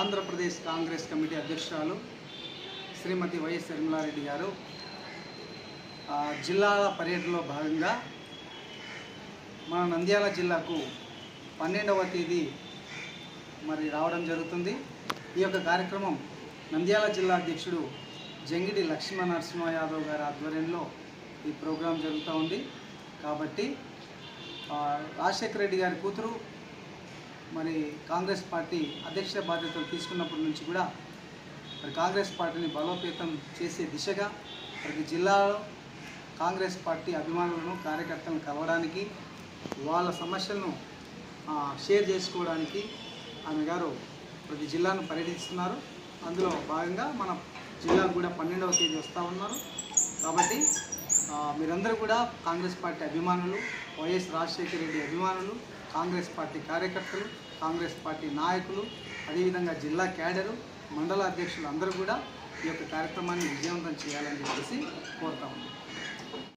Andhra Pradesh Congress committee అధ్యక్షురాలు శ్రీమతి YS Nirmala Reddy గారు జిల్లాల పర్యటనలో భాగంగా మన నంద్యాల జిల్లాకు పన్నెండవ తేదీ మరి రావడం జరుగుతుంది. ఈ యొక్క కార్యక్రమం నంద్యాల జిల్లా అధ్యక్షుడు జంగిడి లక్ష్మీ నరసింహ యాదవ్ గారి ఆధ్వర్యంలో ఈ ప్రోగ్రాం జరుగుతూ ఉంది. కాబట్టి రాజశేఖర రెడ్డి గారి కూతురు మరి కాంగ్రెస్ పార్టీ అధ్యక్ష బాధ్యతలు తీసుకున్నప్పటి నుంచి కూడా మరి కాంగ్రెస్ పార్టీని బలోపేతం చేసే దిశగా ప్రతి జిల్లాలో కాంగ్రెస్ పార్టీ అభిమానులను కార్యకర్తలను కలవడానికి వాళ్ళ సమస్యలను షేర్ చేసుకోవడానికి ఆమె గారు ప్రతి జిల్లాను పర్యటిస్తున్నారు. అందులో భాగంగా మన జిల్లాకు కూడా పన్నెండవ తేదీ వస్తూ ఉన్నారు. కాబట్టి మీరందరూ కూడా కాంగ్రెస్ పార్టీ అభిమానులు వైఎస్ రాజశేఖర రెడ్డి అభిమానులు కాంగ్రెస్ పార్టీ కార్యకర్తలు కాంగ్రెస్ పార్టీ నాయకులు అదేవిధంగా జిల్లా క్యాడరు మండల అధ్యక్షులు అందరూ కూడా ఈ యొక్క కార్యక్రమాన్ని విజయవంతం చేయాలని చెప్పేసి కోరుతా ఉన్నాం.